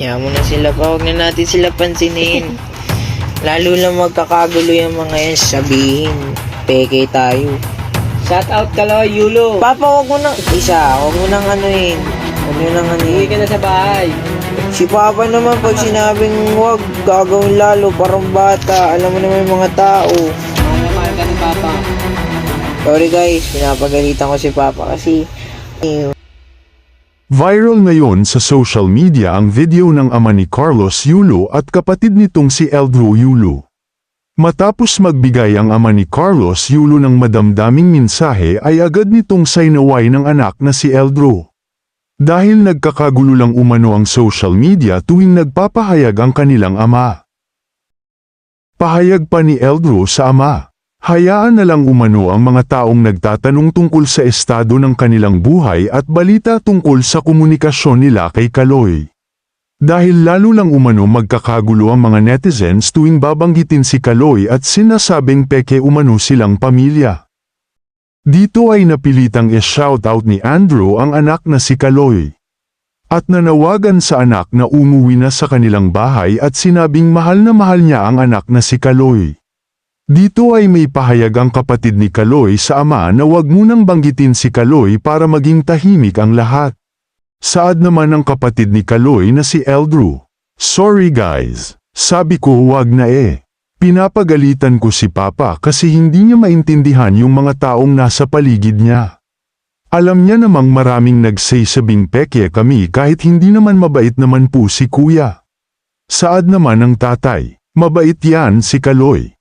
Kaya mo na sila pa, huwag na natin sila pansinin. Lalo lang magkakagulo yung mga yan, sabihin, peke tayo. Shout out ka lo, Yulo. Papa, huwag mo nang, isa, huwag mo nang anuin. Huwag mo nang Uwi anuin. ka na sa bahay. Si Papa naman, pag sinabing huwag, gagawin lalo, parang bata. Alam mo naman yung mga tao. Mahal na mahal ka ni Papa. Sorry guys, pinapagalitan ko si Papa kasi Viral ngayon sa social media ang video ng ama ni Carlos Yulo at kapatid nitong si Eldro Yulo. Matapos magbigay ang ama ni Carlos Yulo ng madamdaming mensahe ay agad nitong sainaway ng anak na si Eldro. Dahil nagkakagulo lang umano ang social media tuwing nagpapahayag ang kanilang ama. Pahayag pa ni Eldro sa ama. Hayaan na lang umano ang mga taong nagtatanong tungkol sa estado ng kanilang buhay at balita tungkol sa komunikasyon nila kay Kaloy. Dahil lalo lang umano magkakagulo ang mga netizens tuwing babanggitin si Kaloy at sinasabing peke umano silang pamilya. Dito ay napilitang i-shoutout ni Andrew ang anak na si Kaloy. At nanawagan sa anak na umuwi na sa kanilang bahay at sinabing mahal na mahal niya ang anak na si Kaloy. Dito ay may pahayag ang kapatid ni Kaloy sa ama na wag munang banggitin si Kaloy para maging tahimik ang lahat. Saad naman ng kapatid ni Kaloy na si Eldrew. Sorry guys, sabi ko wag na eh. Pinapagalitan ko si Papa kasi hindi niya maintindihan yung mga taong nasa paligid niya. Alam niya namang maraming nagsay-sabing peke kami kahit hindi naman mabait naman po si Kuya. Saad naman ng tatay, mabait yan si Kaloy.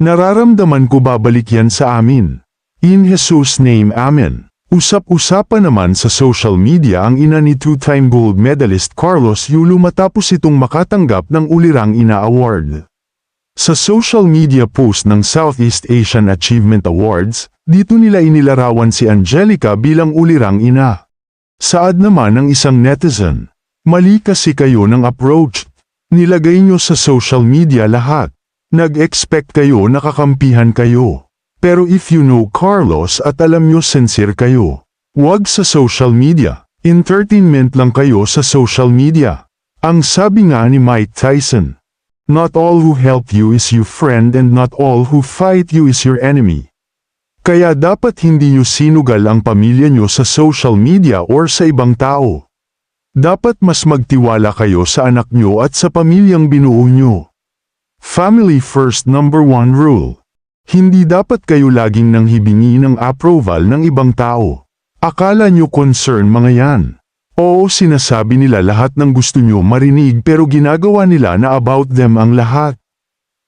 Nararamdaman ko babalik yan sa amin. In Jesus name Amen. Usap-usapan naman sa social media ang ina ni two-time gold medalist Carlos Yulo matapos itong makatanggap ng Ulirang Ina Award. Sa social media post ng Southeast Asian Achievement Awards, dito nila inilarawan si Angelica bilang ulirang ina. Saad naman ng isang netizen, mali kasi kayo ng approach. Nilagay nyo sa social media lahat. Nag-expect kayo nakakampihan kayo. Pero if you know Carlos at alam nyo sincere kayo, wag sa social media. Entertainment lang kayo sa social media. Ang sabi nga ni Mike Tyson, Not all who help you is your friend and not all who fight you is your enemy. Kaya dapat hindi nyo sinugal ang pamilya nyo sa social media or sa ibang tao. Dapat mas magtiwala kayo sa anak nyo at sa pamilyang binuo nyo. Family first number one rule. Hindi dapat kayo laging nang hibingi ng approval ng ibang tao. Akala nyo concern mga yan. Oo sinasabi nila lahat ng gusto nyo marinig pero ginagawa nila na about them ang lahat.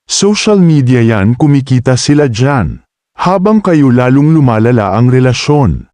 Social media yan kumikita sila dyan. Habang kayo lalong lumalala ang relasyon.